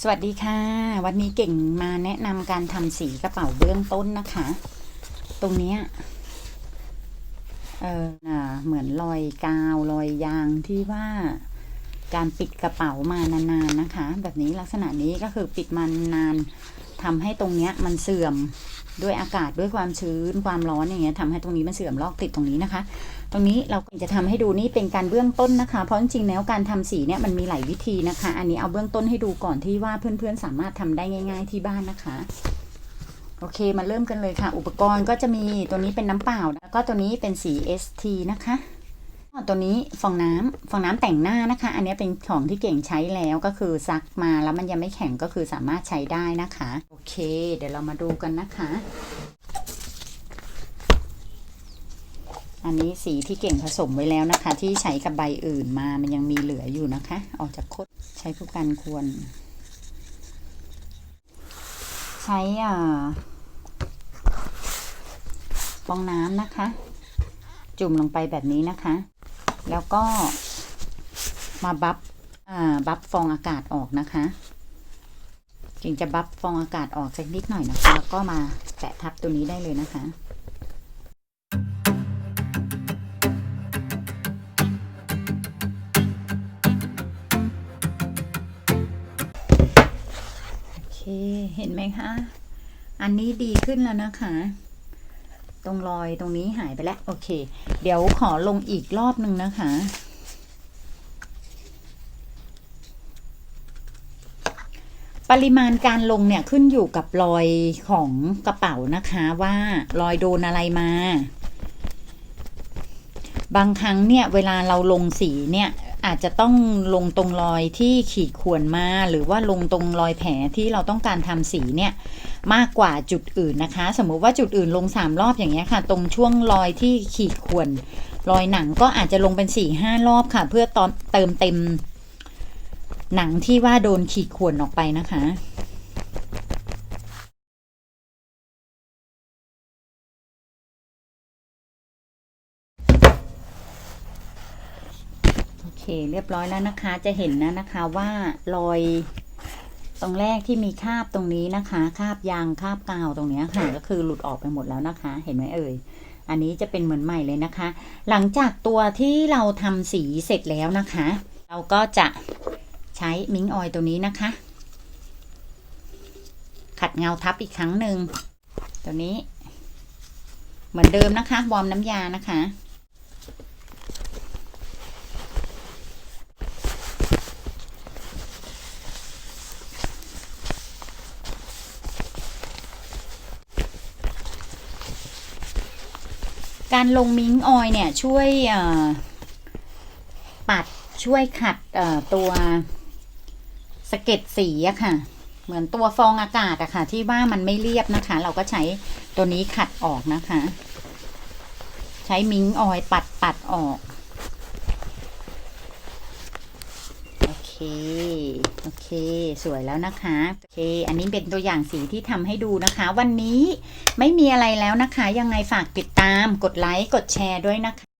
สวัสดีค่ะ วันนี้เก่งมาแนะนำการทำสีกระเป๋าเบื้องต้นนะคะ ตรงนี้เออเหมือนรอยกาวรอยยางที่ว่าการปิดกระเป๋ามานานๆนะคะ แบบนี้ลักษณะนี้ก็คือปิดมานาน ทำให้ตรงเนี้ยมันเสื่อมด้วยอากาศด้วยความชื้นความร้อนอย่างเงี้ยทำให้ตรงนี้มันเสื่อมลอกติดตรงนี้นะคะ ตรงนี้เราจะทำให้ดูนี่เป็นการเบื้องต้นนะคะ เพราะจริงๆแล้วการทำสีเนี่ยมันมีหลายวิธีนะคะ อันนี้เอาเบื้องต้นให้ดูก่อนที่ว่าเพื่อนๆสามารถทำได้ง่าย ๆที่บ้านนะคะโอเคมาเริ่มกันเลยค่ะ อุปกรณ์ก็จะมีตัวนี้เป็นน้ำเปล่า แล้วก็ตัวนี้เป็นสี ST นะคะ ตัวนี้ฟองน้ำฟองน้ำแต่งหน้านะคะ อันนี้เป็นของที่เก่งใช้แล้วก็คือซักมาแล้วมันยังไม่แข็งก็คือสามารถใช้ได้นะคะ โอเค เดี๋ยวเรามาดูกันนะคะ อันนี้สีที่เก่งผสมไว้แล้วนะคะ ที่ใช้กับใบอื่นมามันยังมีเหลืออยู่นะคะ ออกจากคดใช้ผู้กันควร ใช้อ่าฟองน้ำนะคะ จุ่มลงไปแบบนี้นะคะ แล้วก็มาบัฟบัฟฟองอากาศออกนะคะจึงจะบัฟฟองอากาศออกสักนิดหน่อยนะคะ แล้วก็มาแปะทับตัวนี้ได้เลยนะคะโอเคเห็นไหมคะ อันนี้ดีขึ้นแล้วนะคะ ตรงรอยตรงนี้หายไปแล้ว โอเค เดี๋ยวขอลงอีกรอบหนึ่งนะคะ ปริมาณการลงเนี่ยขึ้นอยู่กับรอยของกระเป๋านะคะว่ารอยโดนอะไรมา บางครั้งเนี่ยเวลาเราลงสีเนี่ยอาจจะต้องลงตรงรอยที่ขีดข่วนมา หรือว่าลงตรงรอยแผลที่เราต้องการทำสีเนี่ย มากกว่าจุดอื่นนะคะ สมมุติว่าจุดอื่นลงสามรอบอย่างเงี้ยค่ะ ตรงช่วงรอยที่ขีดข่วนรอยหนังก็อาจจะลงเป็นสี่ห้ารอบค่ะ เพื่อตอนเติมเต็ม หนังที่ว่าโดนขีดข่วนออกไปนะคะโอเคเรียบร้อยแล้วนะคะจะเห็นนะนะคะว่ารอย ตรงแรกที่มีคราบตรงนี้นะคะคราบยางคราบกาวตรงเนี้ยค่ะก็คือหลุดออกไปหมดแล้วนะคะ เห็นไหมเอ่ยอันนี้จะเป็นเหมือนใหม่เลยนะคะ หลังจากตัวที่เราทำสีเสร็จแล้วนะคะ เราก็จะใช้มิงออยล์ตัวนี้นะคะ ขัดเงาทับอีกครั้งหนึ่งตัวนี้ เหมือนเดิมนะคะวอร์มน้ำยานะคะ การลงมิงออยเนี่ยช่วยปัดช่วยขัดตัวสะเก็ดสีอะค่ะ เหมือนตัวฟองอากาศอะค่ะ ที่ว่ามันไม่เรียบนะคะ เราก็ใช้ตัวนี้ขัดออกนะคะ ใช้มิงออยปัดปัดออก โอเค โอเค สวยแล้วนะคะ โอเค อันนี้เป็นตัวอย่างสีที่ทำให้ดูนะคะ วันนี้ไม่มีอะไรแล้วนะคะ ยังไงฝากติดตาม กดไลค์ กดแชร์ด้วยนะคะ